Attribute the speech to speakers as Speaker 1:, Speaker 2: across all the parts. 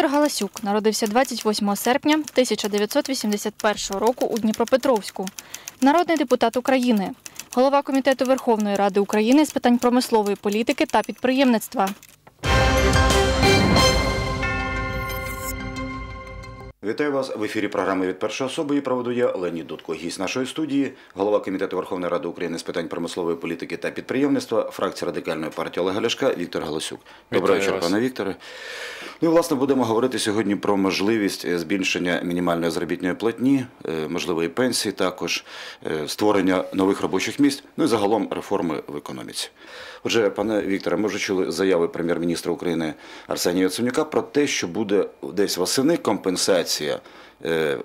Speaker 1: Віктор Галасюк народився 28 серпня 1981 року у Дніпропетровську. Народний депутат України, голова Комітету Верховної Ради України з питань промислової політики та підприємництва.
Speaker 2: Вітаю вас в ефірі програми від першої особи. І проведу я Леонід Дудко, гість нашої студії, голова комітету Верховної Ради України з питань промислової політики та підприємництва, фракція радикальної партії Олега Ляшка Віктор Галасюк. Доброго вечора, пане Вікторе. Ну і власне будемо говорити сьогодні про можливість е, збільшення мінімальної заробітної платні, е, можливої пенсії, також е, створення нових робочих місць, ну і загалом реформи в економіці. Отже, пане Вікторе, ми вже чули заяви прем'єр-міністра України Арсенія Яценюка про те, що буде десь восени компенсація е,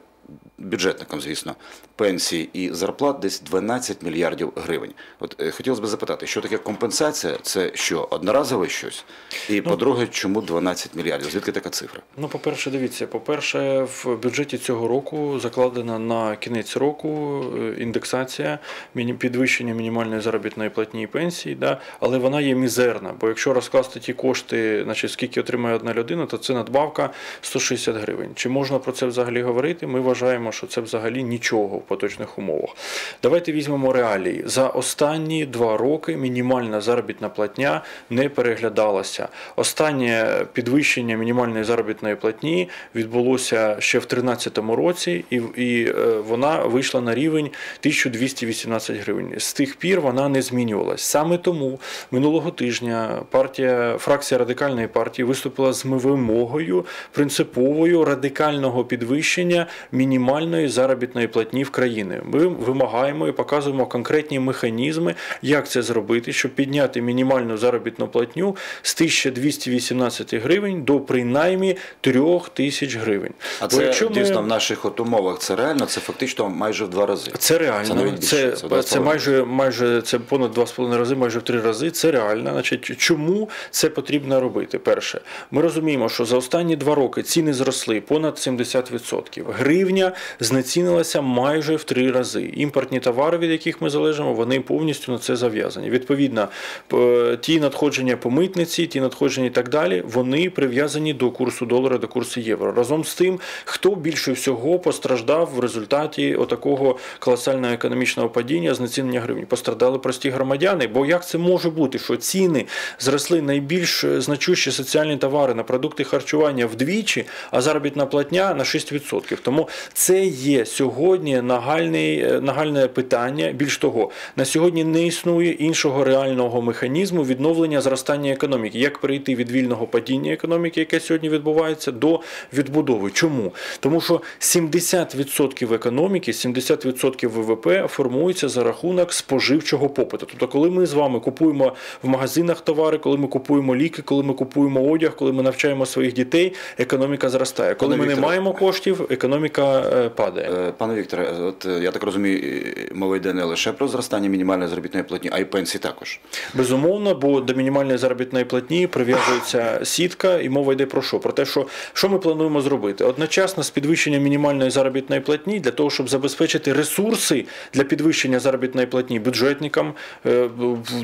Speaker 2: бюджетникам, звісно, пенсій і зарплат десь 12 мільярдів гривень. От е, хотілося б запитати, що таке компенсація? Це що, одноразове щось? І по-друге, чому 12 мільярдів? Звідки така цифра?
Speaker 3: Ну, по-перше, дивіться, по-перше, в бюджеті цього року закладена на кінець року е, індексація підвищення мінімальної заробітної платні і пенсії, да? але вона є мізерна. Бо якщо розкласти ті кошти, значить, скільки отримає одна людина, то це надбавка 160 гривень. Чи можна про це взагалі говорити? Ми вважаємо, що це взагалі нічого в поточних умовах. Давайте візьмемо реалії. За останні два роки мінімальна заробітна платня не переглядалася. Останнє підвищення мінімальної заробітної платні відбулося ще в 2013 році, і, і е, вона вийшла на рівень 1218 гривень. З тих пір вона не змінювалась. Саме тому минулого тижня партія, фракція радикальної партії виступила з вимогою принциповою радикального підвищення мінімальної заробітної платні в країни. Ми вимагаємо і показуємо конкретні механізми, як це зробити, щоб підняти мінімальну заробітну платню з 1218 гривень до принаймні 3000 гривень.
Speaker 2: А
Speaker 3: Бо
Speaker 2: це
Speaker 3: якщо ми-
Speaker 2: в наших от умовах це реально, це фактично майже в два рази.
Speaker 3: це реально,
Speaker 2: Це більше,
Speaker 3: це,
Speaker 2: це
Speaker 3: це, майже, майже це понад два з половиною рази, майже в три рази. Це реально. Значить, чому це потрібно робити? Перше, ми розуміємо, що за останні два роки ціни зросли понад 70%. Гривня знецінилася майже в три рази. Імпортні товари, від яких ми залежимо, вони повністю на це зав'язані. Відповідно, ті надходження по митниці, ті надходження і так далі, вони прив'язані до курсу долара, до курсу євро. Разом з тим, хто більше всього постраждав в результаті отакого колосального економічного падіння, знецінення гривні? Постраждали прості громадяни. Бо як це може бути, що ціни зросли найбільш значущі соціальні товари на продукти харчування вдвічі, а заробітна платня на 6%. Тому це є сьогодні нагальний, е, нагальне питання. Більш того, на сьогодні не існує іншого реального механізму відновлення зростання економіки. Як перейти від вільного падіння економіки, яке сьогодні відбувається, до відбудови? Чому? Тому що 70% економіки, 70% ВВП формується за рахунок споживчого попиту. Тобто, коли ми з вами купуємо в магазинах товари, коли ми купуємо ліки, коли ми купуємо одяг, коли ми навчаємо своїх дітей, економіка зростає. Коли ми не маємо коштів, економіка е, падає.
Speaker 2: Е, Пане Вікторе, от е, я так розумію, мова йде не лише про зростання мінімальної заробітної платні, а й пенсії також.
Speaker 3: Безумовно, бо до мінімальної заробітної платні прив'язується сітка, і мова йде про що? Про те, що, що ми плануємо зробити? Одночасно з підвищенням мінімальної заробітної платні для того, щоб забезпечити ресурси для підвищення заробітної платні бюджетникам,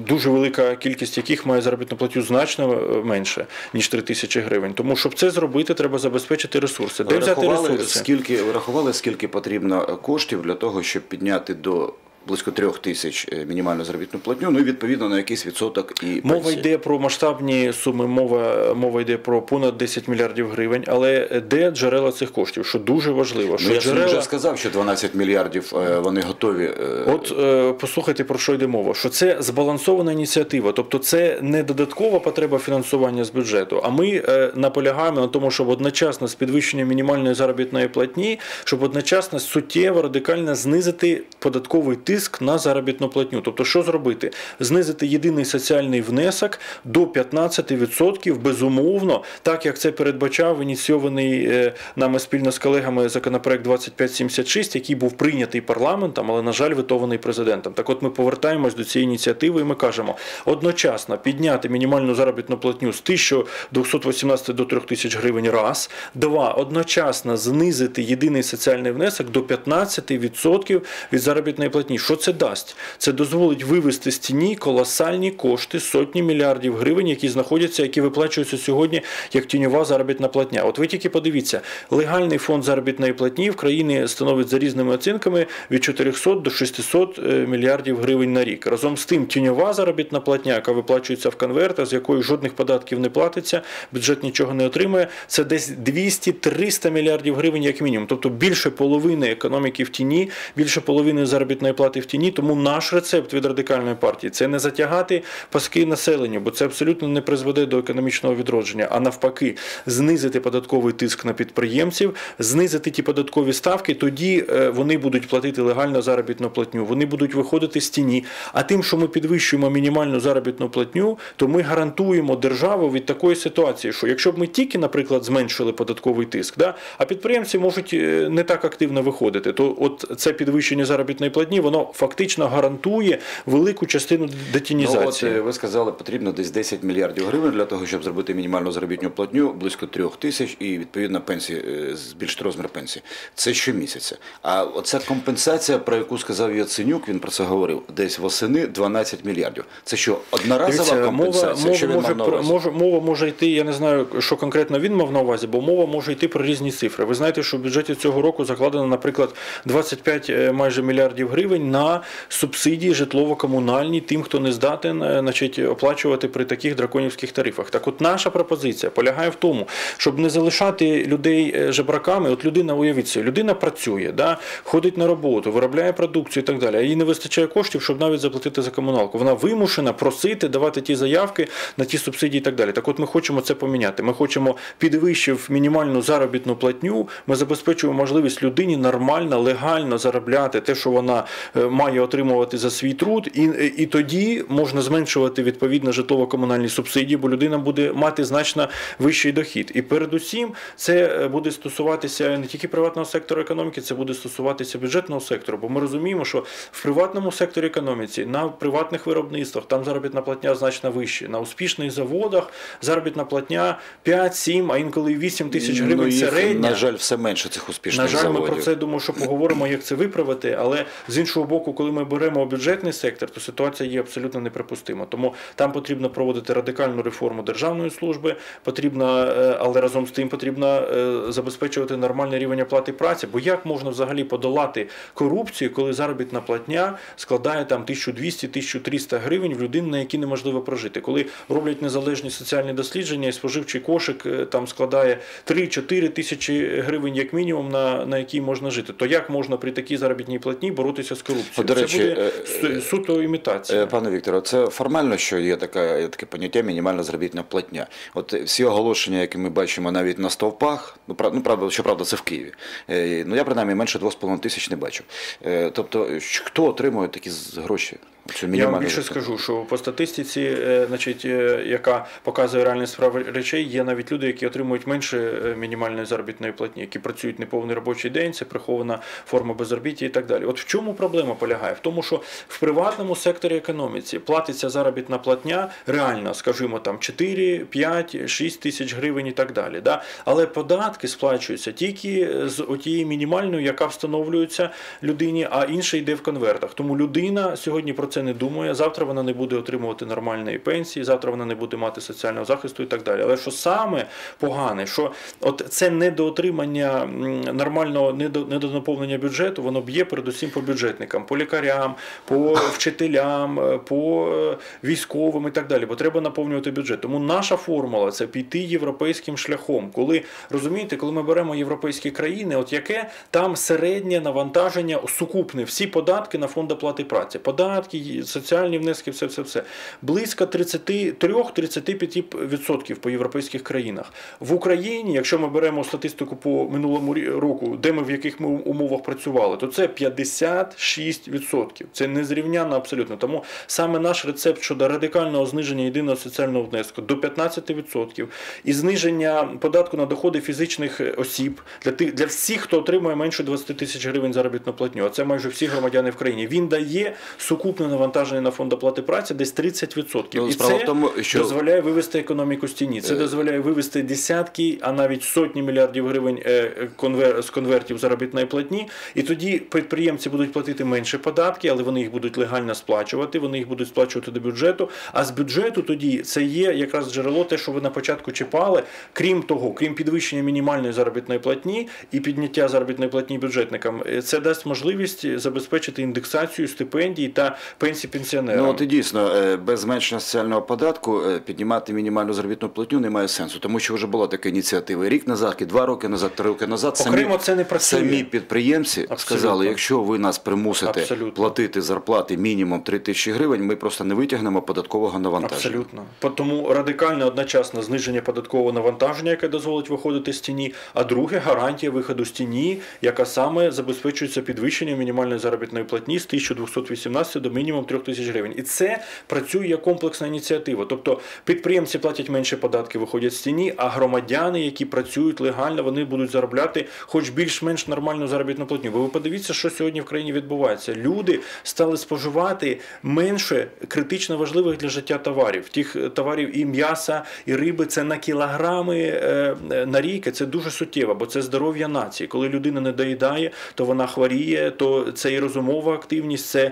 Speaker 3: дуже велика кількість яких має заробітну платню значно менше ніж 3 тисячі гривень. Тому щоб це зробити, треба забезпечити ресурси. Де взяти ресурси?
Speaker 2: скільки ви скільки потрібно коштів для того, щоб підняти до близько трьох тисяч е, мінімальну заробітну платню, ну і відповідно на якийсь відсоток і
Speaker 3: Мова йде про масштабні суми, мова, мова йде про понад 10 мільярдів гривень. Але де джерела цих коштів? Що дуже важливо, що
Speaker 2: Ну, я
Speaker 3: джерела.
Speaker 2: вже сказав, що 12 мільярдів е, вони готові. е,
Speaker 3: От послухайте про що йде мова, що це збалансована ініціатива, тобто це не додаткова потреба фінансування з бюджету. А ми наполягаємо на тому, щоб одночасно з підвищенням мінімальної заробітної платні, щоб одночасно суттєво радикально знизити податковий тиск на заробітну платню. Тобто, що зробити? Знизити єдиний соціальний внесок до 15%, безумовно, так як це передбачав ініційований е, нами спільно з колегами законопроект 2576, який був прийнятий парламентом, але на жаль, ветований президентом. Так, от ми повертаємось до цієї ініціативи, і ми кажемо одночасно підняти мінімальну заробітну платню з 1218 до 3000 гривень раз, два одночасно знизити єдиний соціальний внесок до 15% від заробітної платні. Що це дасть? Це дозволить вивести з тіні колосальні кошти, сотні мільярдів гривень, які знаходяться, які виплачуються сьогодні як тіньова заробітна платня. От ви тільки подивіться, легальний фонд заробітної платні в країні становить за різними оцінками від 400 до 600 е, мільярдів гривень на рік. Разом з тим, тіньова заробітна платня, яка виплачується в конвертах, з якою жодних податків не платиться, бюджет нічого не отримує. Це десь 200-300 мільярдів гривень, як мінімум. Тобто більше половини економіки в тіні, більше половини заробітної плати в тіні. Тому наш рецепт від радикальної партії це не затягати паски населенню, бо це абсолютно не призведе до економічного відродження, а навпаки, знизити податковий тиск на підприємців, знизити ті податкові ставки. Тоді е, вони будуть платити легальну заробітну платню, вони будуть виходити з тіні. А тим, що ми підвищуємо мінімальну заробітну платню, то ми гарантуємо державу від такої ситуації, що якщо б ми тільки, наприклад, зменшили податковий тиск, да, а підприємці можуть е, не так активно виходити, то от це підвищення заробітної платні, воно фактично гарантує велику частину
Speaker 2: Ну, от, е, ви сказали, потрібно десь 10 мільярдів гривень для того, щоб зробити мінімальну заробітну платню близько трьох тисяч і відповідно пенсії е, збільшити розмір пенсії. Це щомісяця. А оця компенсація, про яку сказав Яценюк, він про це говорив, десь восени 12 мільярдів. Це що, одноразова
Speaker 3: Дивіться,
Speaker 2: компенсація?
Speaker 3: мова,
Speaker 2: що він
Speaker 3: може,
Speaker 2: мав на увазі?
Speaker 3: може, мова може йти, я не знаю, що конкретно він мав на увазі, бо мова може йти про різні цифри. Ви знаєте, що в бюджеті цього року закладено, наприклад, 25 е, майже мільярдів гривень на субсидії житлово-комунальні тим, хто не здатен е, значить, оплачувати при таких драконівських тарифах. Так от наша пропозиція полягає в тому, щоб не залишати людей е, жебраками. От людина, уявіть собі, людина працює, да, ходить на роботу, виробляє продукцію і так далі. А їй не вистачає коштів, щоб навіть заплатити за комуналку. Вона вимушена просити, давати ті заявки на ті субсидії і так далі. Так от ми хочемо це поміняти. Ми хочемо, підвищив мінімальну заробітну платню, ми забезпечуємо можливість людині нормально, легально заробляти те, що вона е, має отримувати за свій труд, і, і тоді можна зменшувати відповідно житлово-комунальні субсидії, бо людина буде мати значно вищий дохід. І передусім це е, буде стосуватися не тільки приватного сектору економіки, це буде стосуватися бюджетного сектору. Бо ми розуміємо, що в приватному секторі економіці, на приватних виробництвах там заробітна платня значно вища. На успішних заводах заробітна платня 5-7, а інколи 8 тисяч гривень
Speaker 2: ну,
Speaker 3: середня.
Speaker 2: на жаль, все менше цих успішних
Speaker 3: На жаль,
Speaker 2: заводів.
Speaker 3: ми про це думаю, що поговоримо, як це виправити. Але з іншого боку, коли ми беремо бюджетний сектор, то ситуація є абсолютно неприпустима. Тому там потрібно проводити радикальну реформу державної служби, потрібно, е, але разом з тим потрібно е, забезпечувати нормальний рівень оплати праці. Бо як можна взагалі подолати корупцію, коли заробітна платня складає там 1200-1300 гривень в людини, на які неможливо прожити, коли роблять незалежні соціальні дослідження, і споживчий кошик е, там складає 3-4 тисячі гривень як мінімум, на, на якій можна жити. То як можна при такій заробітній платні боротися з корупцією?
Speaker 2: От, до
Speaker 3: Це буде
Speaker 2: е,
Speaker 3: суто імітація.
Speaker 2: Е, Пане Вікторе, це формально, що є така, є таке поняття мінімальна заробітна платня. От всі оголошення, які ми бачимо навіть на стовпах, ну правда, ну, правда, щоправда, це в Києві. Е, Ну я принаймні менше 2,5 тисяч не бачив. Е, Тобто, хто отримує такі гроші? Цю
Speaker 3: Я вам більше скажу, що по статистиці, е, значить, е, яка показує реальні справи речей, є навіть люди, які отримують менше е, мінімальної заробітної платні, які працюють неповний робочий день, це прихована форма безробіття і так далі. От в чому проблема полягає? В тому, що в приватному секторі економіці платиться заробітна платня реально, скажімо, там 4, 5, 6 тисяч гривень і так далі. Да? Але податки сплачуються тільки з отієї мінімальної, яка встановлюється людині, а інша йде в конвертах. Тому людина сьогодні про це не думає. Завтра вона не буде отримувати нормальної пенсії, завтра вона не буде мати соціального захисту і так далі. Але що саме погане, що от це недоотримання нормального недонаповнення бюджету, воно б'є передусім по бюджетникам, по лікарям, по вчителям, по е, військовим і так далі. Бо треба наповнювати бюджет. Тому наша формула це піти європейським шляхом. Коли розумієте, коли ми беремо європейські країни, от яке там середнє навантаження сукупне, всі податки на фонд оплати праці, податки, соціальні внески, все, все, все близько 33-35% по європейських країнах. В Україні, якщо ми беремо статистику по минулому року, де ми в яких ми умовах працювали, то це 56%. Це незрівнянно абсолютно. Тому саме наш рецепт щодо радикального зниження єдиного соціального внеску до 15% і зниження податку на доходи фізичних осіб для тих для всіх, хто отримує менше 20 тисяч гривень заробітну платню. А це майже всі громадяни в країні. Він дає сукупно навантаження на фонд оплати праці десь 30%.
Speaker 2: Ну,
Speaker 3: І це
Speaker 2: в тому, що-
Speaker 3: дозволяє вивести економіку з тіні. Це
Speaker 2: Е.
Speaker 3: дозволяє вивести десятки, а навіть сотні мільярдів гривень е, конвер... з конвертів заробітної платні. І тоді підприємці будуть платити менше податки, але вони їх будуть легально сплачувати, вони їх будуть сплачувати до бюджету. А з бюджету тоді це є якраз джерело, те, що ви на початку чіпали. Крім того, крім підвищення мінімальної заробітної платні і підняття заробітної платні бюджетникам, е, це дасть можливість забезпечити індексацію стипендій та пенсій пенсіонерам.
Speaker 2: Ну от і дійсно, е, без зменшення соціального податку е, піднімати мінімальну заробітну платню немає сенсу, тому що вже була така ініціатива рік назад, і два роки назад, три роки назад.
Speaker 3: Окремо це не працює.
Speaker 2: самі підприємці
Speaker 3: Абсолютно.
Speaker 2: сказали, якщо ви нас примусите
Speaker 3: Абсолютно.
Speaker 2: платити зарплати мінімум 3 тисячі гривень, ми просто не витягнемо податкового навантаження.
Speaker 3: Абсолютно. Тому радикальне одночасно зниження податкового навантаження, яке дозволить виходити з тіні, а друге гарантія виходу з тіні, яка саме забезпечується підвищенням мінімальної заробітної платні з 1218 до мінімум 3000 гривень. І це працює як комплексна ініціатива. Тобто підприємці платять менше податки, виходять з тіні, а громадяни, які працюють легально, вони будуть заробляти хоч більш-менш нормальну заробітну платню. Бо ви подивіться, що сьогодні в країні відбувається. Люди стали споживати менше критично важливих для життя товарів. Тих е, товарів і м'яса, і риби це на кілограми е, е, на рік. Це дуже суттєво, бо це здоров'я нації. Коли людина не доїдає, то вона хворіє, то це і розумова активність, це,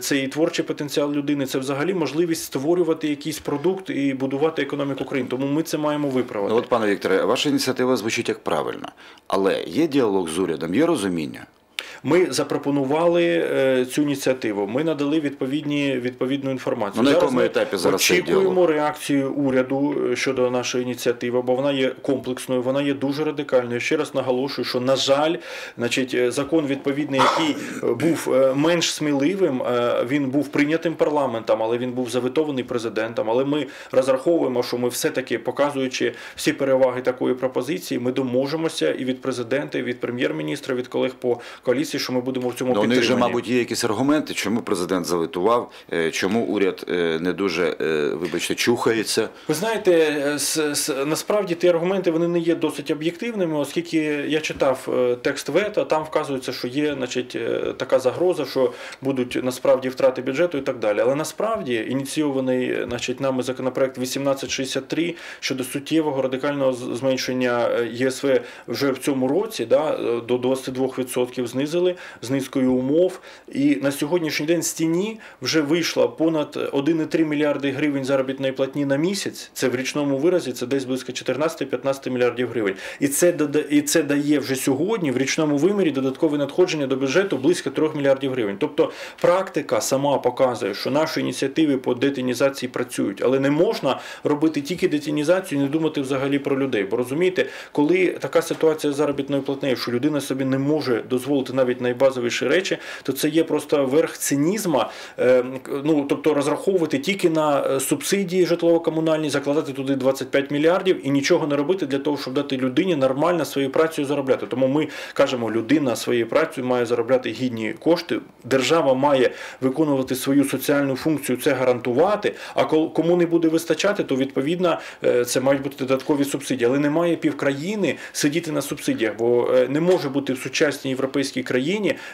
Speaker 3: це і творчий потенціал людини. Це взагалі можливість створювати якийсь продукт і будувати економіку країни. Тому ми це маємо виправити.
Speaker 2: Ну от, пане Вікторе, ваша ініціатива звучить як правильно, але є діалог з урядом, є розуміння.
Speaker 3: Ми запропонували е, цю ініціативу. Ми надали відповідні відповідну інформацію.
Speaker 2: Ну, на якому
Speaker 3: ми
Speaker 2: етапі зараз
Speaker 3: очікуємо реакцію уряду е, щодо нашої ініціативи, бо вона є комплексною, вона є дуже радикальною. Ще раз наголошую, що на жаль, значить, е, закон відповідний, який був менш сміливим, він був прийнятим парламентом, але він був заветований президентом. Але ми розраховуємо, що ми все-таки показуючи всі переваги такої пропозиції, ми доможемося і від президента, і від прем'єр-міністра, від колег по коаліції, що ми будемо в цьому
Speaker 2: Ну, у них же, мабуть, є якісь аргументи, чому президент заветував, е, чому уряд е, не дуже, е, вибачте, чухається.
Speaker 3: Ви знаєте, насправді ті аргументи вони не є досить об'єктивними, оскільки я читав текст вето, там вказується, що є значить, така загроза, що будуть насправді втрати бюджету і так далі. Але насправді ініційований значить, нами законопроект 1863 щодо суттєвого радикального зменшення ЄСВ вже в цьому році да, до 22% знизили з низкою умов. І на сьогоднішній день з тіні вже вийшло понад 1,3 мільярди гривень заробітної платні на місяць. Це в річному виразі, це десь близько 14-15 мільярдів гривень. І це і це дає вже сьогодні в річному вимірі додаткове надходження до бюджету близько 3 мільярдів гривень. Тобто практика сама показує, що наші ініціативи по детінізації працюють, але не можна робити тільки детінізацію і не думати взагалі про людей. Бо розумієте, коли така ситуація з заробітною платнею, що людина собі не може дозволити навіть найбазовіші речі, то це є просто верх цинізма. Е, Ну тобто розраховувати тільки на е, субсидії житлово-комунальні, закладати туди 25 мільярдів і нічого не робити для того, щоб дати людині нормально своєю працею заробляти. Тому ми кажемо, людина своєю працею має заробляти гідні кошти. Держава має виконувати свою соціальну функцію, це гарантувати. А кому не буде вистачати, то відповідно е, це мають бути додаткові субсидії. Але немає півкраїни сидіти на субсидіях, бо е, не може бути в сучасній європейській країні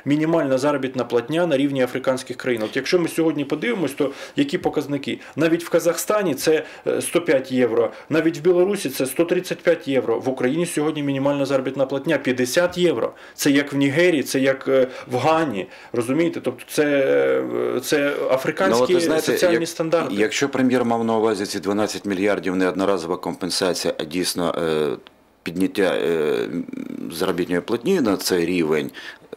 Speaker 3: мінімальна заробітна платня на рівні африканських країн. От якщо ми сьогодні подивимось, то які показники? Навіть в Казахстані це е, 105 євро, навіть в Білорусі це 135 євро. В Україні сьогодні мінімальна заробітна платня 50 євро. Це як в Нігерії, це як е, в Гані. Розумієте? Тобто це, е, це африканські
Speaker 2: Ну, знаєте,
Speaker 3: соціальні
Speaker 2: як-
Speaker 3: стандарти.
Speaker 2: Якщо прем'єр мав на увазі ці 12 мільярдів не одноразова компенсація, а дійсно е, підняття е, заробітної платні на цей рівень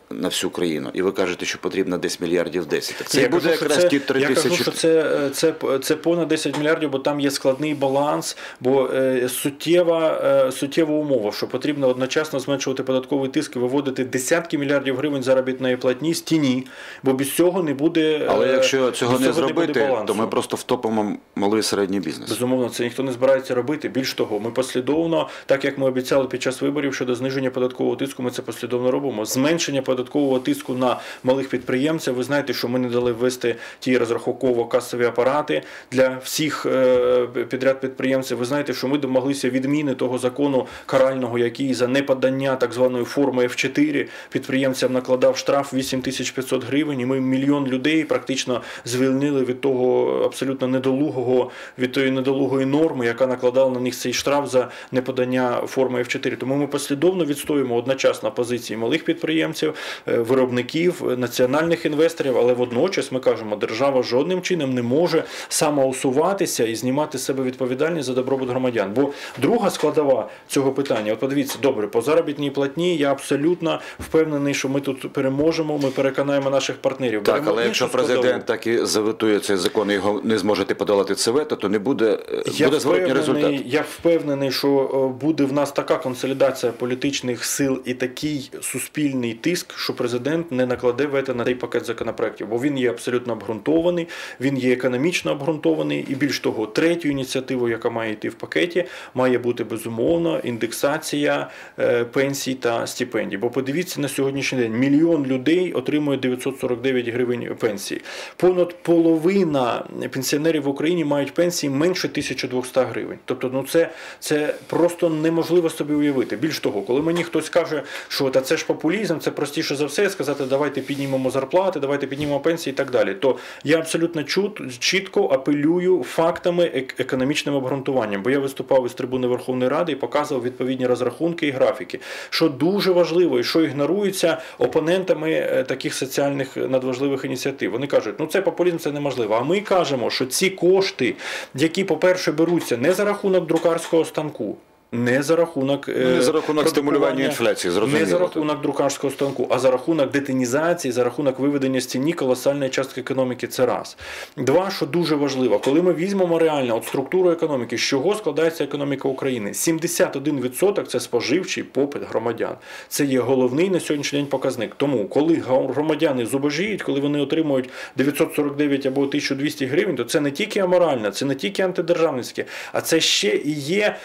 Speaker 2: на всю країну, і ви кажете, що потрібно десь мільярдів 10. Так це
Speaker 3: я
Speaker 2: буде
Speaker 3: кажу,
Speaker 2: якраз ті 3
Speaker 3: я кажу, що це, е, це, це понад 10 мільярдів, бо там є складний баланс, бо е, суттєва, е, суттєва умова, що потрібно одночасно зменшувати податковий тиск і виводити десятки мільярдів гривень заробітної платні з тіні, бо без цього не буде.
Speaker 2: Але
Speaker 3: е,
Speaker 2: якщо цього не зробити,
Speaker 3: балансу.
Speaker 2: то ми просто втопимо малий і середній бізнес.
Speaker 3: Безумовно, це ніхто не збирається робити. Більш того, ми послідовно, так як ми обіцяли під час виборів щодо зниження податкового тиску, ми це послідовно робимо. Зменшення податкового тиску на малих підприємців. Ви знаєте, що ми не дали ввести ті розрахунково-касові апарати для всіх е, підряд підприємців. Ви знаєте, що ми домоглися відміни того закону карального, який за неподання так званої форми F4 підприємцям накладав штраф 8500 гривень. І ми мільйон людей практично звільнили від того абсолютно недолугого від тої недолугої норми, яка накладала на них цей штраф за неподання форми F4. Тому ми послідовно відстоюємо одночасно позиції малих підприємців, виробників, е, національних інвесторів, але водночас ми кажемо, держава жодним чином не може самоусуватися і знімати з себе відповідальність за добробут громадян. Бо друга складова цього питання, от подивіться, добре, по заробітній платні я абсолютно впевнений, що ми тут переможемо. Ми переконаємо наших партнерів.
Speaker 2: Так,
Speaker 3: Беремо
Speaker 2: але якщо
Speaker 3: складову.
Speaker 2: президент так і заветує цей закон, і його не зможете подолати це вето, то не буде, е,
Speaker 3: Я
Speaker 2: буде зворотній результат.
Speaker 3: я впевнений, що е, буде в нас така консолідація політичних сил і такий суспільний тиск, що президент не накладе вето на цей пакет законопроєктів, бо він є абсолютно обґрунтований, він є економічно обґрунтований, і більш того, третю ініціативу, яка має йти в пакеті, має бути безумовно індексація е, пенсій та стипендій. Бо подивіться на сьогоднішній день: мільйон людей отримує 949 гривень пенсії. Понад половина пенсіонерів в Україні мають пенсії менше 1200 гривень. Тобто, ну це, це просто неможливо собі уявити. Більш того, коли мені хтось каже, що та це ж популізм, це простіше за все сказати, давайте піднімемо зарплати, давайте піднімемо пенсії і так далі. То я абсолютно чут, чітко апелюю фактами економічним обґрунтуванням, бо я виступав із трибуни Верховної Ради і показував відповідні розрахунки і графіки, що дуже важливо і що ігнорується опонентами е, таких соціальних надважливих ініціатив. Вони кажуть, ну це популізм, це неможливо. А ми кажемо, що ці кошти, які, по-перше, беруться не за рахунок друкарського станку. Не за рахунок,
Speaker 2: Ну, не за рахунок стимулювання інфляції, зрозуміло,
Speaker 3: Не за рахунок друкарського станку, а за рахунок детинізації, за рахунок виведення з тіні колосальної частки економіки. Це раз. Два, що дуже важливо, коли ми візьмемо реально от структуру економіки, з чого складається економіка України? 71% це споживчий попит громадян. Це є головний на сьогоднішній день показник. Тому, коли громадяни зубожіють, коли вони отримують 949 або 1200 гривень, то це не тільки аморально, це не тільки антидержавницьке, а це ще і є.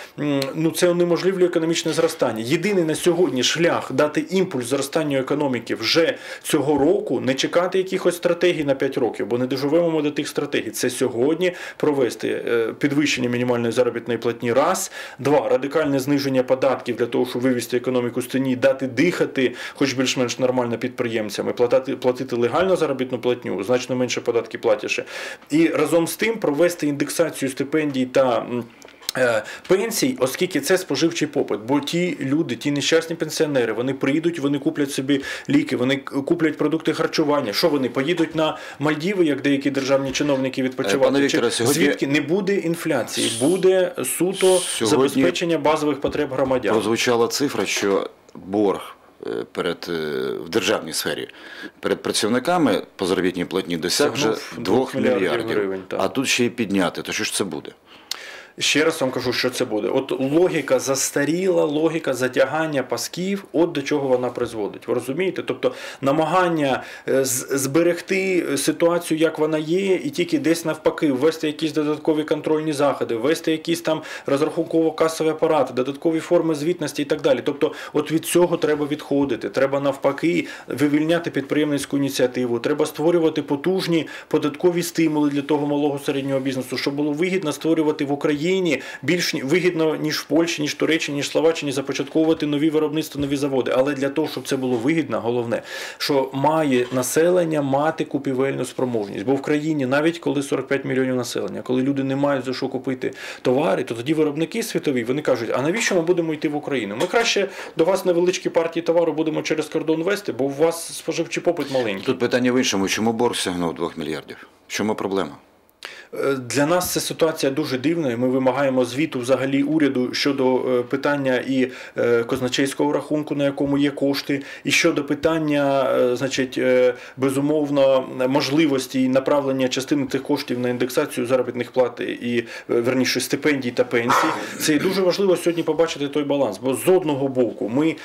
Speaker 3: Ну це унеможливлює економічне зростання. Єдиний на сьогодні шлях дати імпульс зростанню економіки вже цього року, не чекати якихось стратегій на 5 років, бо не доживемо ми до тих стратегій. Це сьогодні провести е, підвищення мінімальної заробітної платні. Раз, два радикальне зниження податків для того, щоб вивести економіку з тіні, дати дихати, хоч більш-менш нормально підприємцям, і платити, платити легальну заробітну платню, значно менше податки платиш. І разом з тим провести індексацію стипендій та. Е, Пенсій, оскільки це споживчий попит, бо ті люди, ті нещасні пенсіонери, вони прийдуть, вони куплять собі ліки, вони куплять продукти харчування. Що вони поїдуть на Мальдіви, як деякі державні чиновники відпочивати?
Speaker 2: пане Вікторе, сьогодні-
Speaker 3: Звідки не буде інфляції, буде суто
Speaker 2: Сьогодні-
Speaker 3: забезпечення базових потреб громадян.
Speaker 2: Прозвучала цифра, що борг е, перед е, в державній сфері перед працівниками по заробітній платні досяг вже 2
Speaker 3: двох мільярдів
Speaker 2: мільярдів.
Speaker 3: гривень, так.
Speaker 2: а тут ще й підняти. То що ж це буде?
Speaker 3: Ще раз вам кажу, що це буде. От логіка застаріла, логіка затягання пасків, от до чого вона призводить. Ви розумієте? Тобто намагання е, зберегти ситуацію, як вона є, і тільки десь навпаки ввести якісь додаткові контрольні заходи, ввести якісь там розрахунково-касові апарати, додаткові форми звітності і так далі. Тобто, от від цього треба відходити. Треба навпаки вивільняти підприємницьку ініціативу. Треба створювати потужні податкові стимули для того малого середнього бізнесу, щоб було вигідно створювати в Україні більш ні- вигідно ніж в Польщі, ніж в Туреччині, ніж в Словаччині започатковувати нові виробництва, нові заводи. Але для того, щоб це було вигідно, головне, що має населення мати купівельну спроможність. Бо в країні, навіть коли 45 мільйонів населення, коли люди не мають за що купити товари, то тоді виробники світові вони кажуть: а навіщо ми будемо йти в Україну? Ми краще до вас невеличкі партії товару будемо через кордон вести, бо у вас споживчий попит маленький.
Speaker 2: Тут питання в іншому, чому борг сягнув 2 мільярдів? В чому проблема?
Speaker 3: Е, Для нас ця ситуація дуже дивна. Ми вимагаємо звіту взагалі уряду щодо е, питання і е, казначейського рахунку, на якому є кошти, і щодо питання, значить, безумовно, можливості і направлення частини тих коштів на індексацію заробітних плат і верніше стипендій та пенсій. Це дуже важливо сьогодні побачити той баланс. Бо з одного боку ми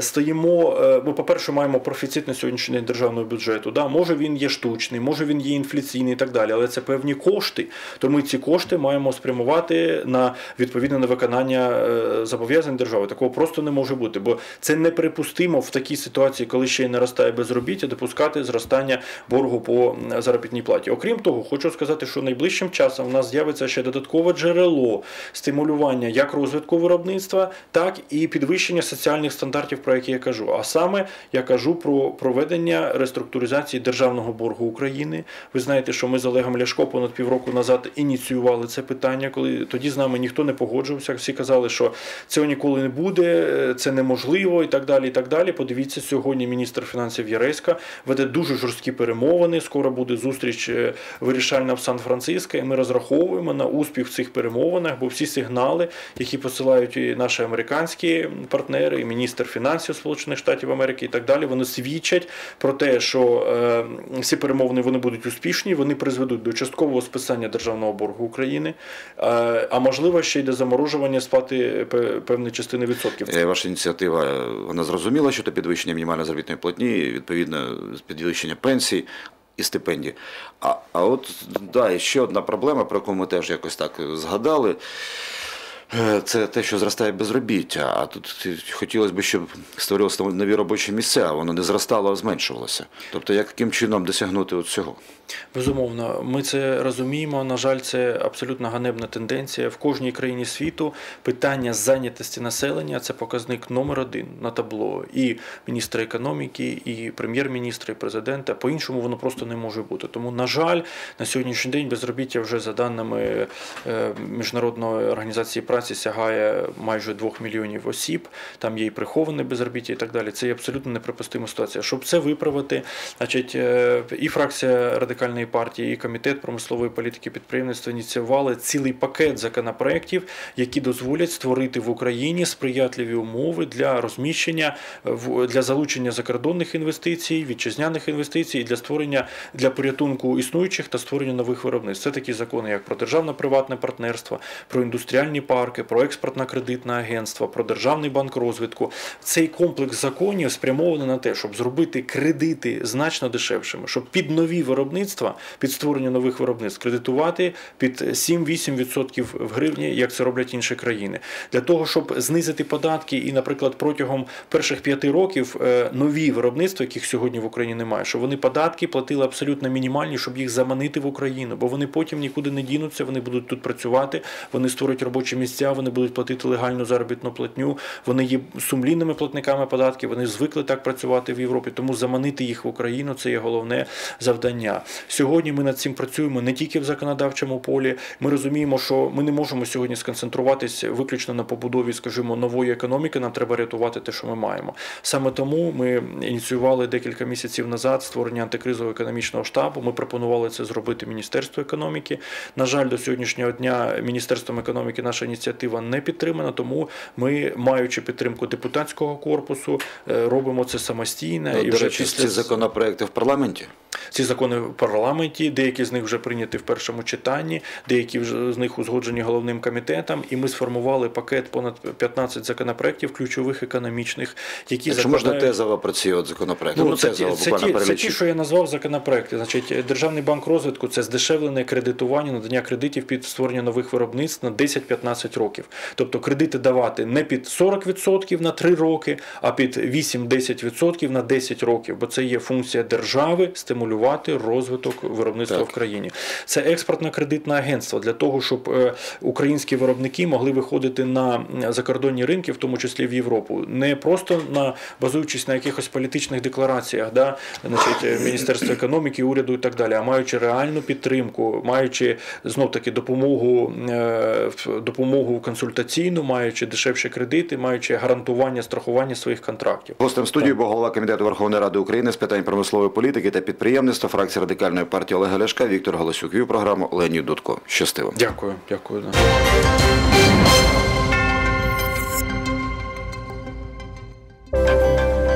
Speaker 3: стоїмо. Ми, по-перше, маємо профіцит на сьогоднішній день державного бюджету. Да, може він є штучний, може він є інфляційний і так далі, але це певні кошти. Кошти, то ми ці кошти маємо спрямувати на відповідне на виконання е, зобов'язань держави. Такого просто не може бути, бо це неприпустимо в такій ситуації, коли ще й наростає безробіття, допускати зростання боргу по заробітній платі. Окрім того, хочу сказати, що найближчим часом в нас з'явиться ще додаткове джерело стимулювання як розвитку виробництва, так і підвищення соціальних стандартів, про які я кажу. А саме я кажу про проведення реструктуризації державного боргу України. Ви знаєте, що ми з Олегом Ляшко понад півроку назад ініціювали це питання, коли тоді з нами ніхто не погоджувався. Всі казали, що цього ніколи не буде, це неможливо і так далі. І так далі. Подивіться, сьогодні міністр фінансів Яреська веде дуже жорсткі перемовини. Скоро буде зустріч е, вирішальна в Сан-Франциско. І ми розраховуємо на успіх в цих перемовинах, бо всі сигнали, які посилають і наші американські партнери, і міністр фінансів Сполучених Штатів Америки, і так далі, вони свідчать про те, що е, всі перемовини вони будуть успішні, вони призведуть до часткового списання державного боргу України, е, а можливо ще й до заморожування сплати певної частини відсотків.
Speaker 2: Е, Ваша ініціатива е, вона зрозуміла, що це підвищення мінімальної заробітної платні, відповідно підвищення пенсій і стипендій. А, а от да, ще одна проблема, про яку ми теж якось так згадали. Це те, що зростає безробіття. А тут хотілося б, щоб створювалися нові робочі місця, воно не зростало, а зменшувалося. Тобто, яким чином досягнути от цього?
Speaker 3: Безумовно, ми це розуміємо. На жаль, це абсолютно ганебна тенденція. В кожній країні світу питання зайнятості населення це показник номер один на табло. І міністра економіки, і прем'єр-міністра, і президента. По-іншому воно просто не може бути. Тому, на жаль, на сьогоднішній день безробіття вже за даними е, міжнародної організації праці сягає майже 2 мільйонів осіб. Там є і приховане безробіття, і так далі. Це є абсолютно неприпустима ситуація. Щоб це виправити, значить, е, і фракція радикальної партії, і комітет промислової політики підприємництва ініціювали цілий пакет законопроєктів, які дозволять створити в Україні сприятливі умови для розміщення в- для залучення закордонних інвестицій, вітчизняних інвестицій і для створення для порятунку існуючих та створення нових виробництв. Це такі закони, як про державно-приватне партнерство, про індустріальні парки, про експортно-кредитне агентство, про державний банк розвитку. Цей комплекс законів спрямований на те, щоб зробити кредити значно дешевшими, щоб під нові виробництва, під створення нових виробництв кредитувати під 7-8% в гривні, як це роблять інші країни, для того, щоб знизити податки і, наприклад, протягом перших п'яти років е, нові виробництва, яких сьогодні в Україні немає, щоб вони податки платили абсолютно мінімальні, щоб їх заманити в Україну, бо вони потім нікуди не дінуться, вони будуть тут працювати, вони створюють робочі місця, вони будуть платити легальну заробітну платню, вони є сумлінними платниками податків, вони звикли так працювати в Європі. Тому заманити їх в Україну це є головне завдання. Сьогодні ми над цим працюємо не тільки в законодавчому полі. Ми розуміємо, що ми не можемо сьогодні сконцентруватися виключно на побудові, скажімо, нової економіки. Нам треба рятувати те, що ми маємо. Саме тому ми ініціювали декілька місяців назад створення антикризового економічного штабу. Ми пропонували це зробити Міністерству економіки. На жаль, до сьогоднішнього дня Міністерством економіки наша ініціатива не підтримана, тому ми, маючи підтримку депутатського корпусу, е, робимо це самостійно.
Speaker 2: Ну,
Speaker 3: і
Speaker 2: До речі,
Speaker 3: після
Speaker 2: ці законопроекти в парламенті.
Speaker 3: ці закони парламенті, деякі з них вже прийняті в першому читанні, деякі з них узгоджені головним комітетом, і ми сформували пакет понад 15 законопроєктів ключових економічних, які
Speaker 2: Якщо можна
Speaker 3: закладають-
Speaker 2: тезово про ці от законопроекти.
Speaker 3: Ну,
Speaker 2: Ну,
Speaker 3: це,
Speaker 2: тезово,
Speaker 3: ті, це, ті, це ті, що я назвав законопроекти. Значить, Державний банк розвитку це здешевлене кредитування, надання кредитів під створення нових виробництв на 10-15 років. Тобто кредити давати не під 40% на 3 роки, а під 8-10% на 10 років, бо це є функція держави стимулювати розвиток виробництва
Speaker 2: Так.
Speaker 3: в країні. Це експортно-кредитне агентство для того, щоб е, українські виробники могли виходити на закордонні ринки, в тому числі в Європу, не просто на базуючись на якихось політичних деклараціях, да, значить, е, Міністерства економіки, уряду і так далі, а маючи реальну підтримку, маючи знов таки допомогу, е, допомогу консультаційну, маючи дешевші кредити, маючи гарантування страхування своїх контрактів.
Speaker 2: Гостем студії був голова комітету Верховної Ради України з питань промислової політики та підприємництва, фракція радикальної партії Олега Ляшка Віктор Галасюк. Вів програму Леонід Дудко. Щастиво.
Speaker 3: Дякую, дякую.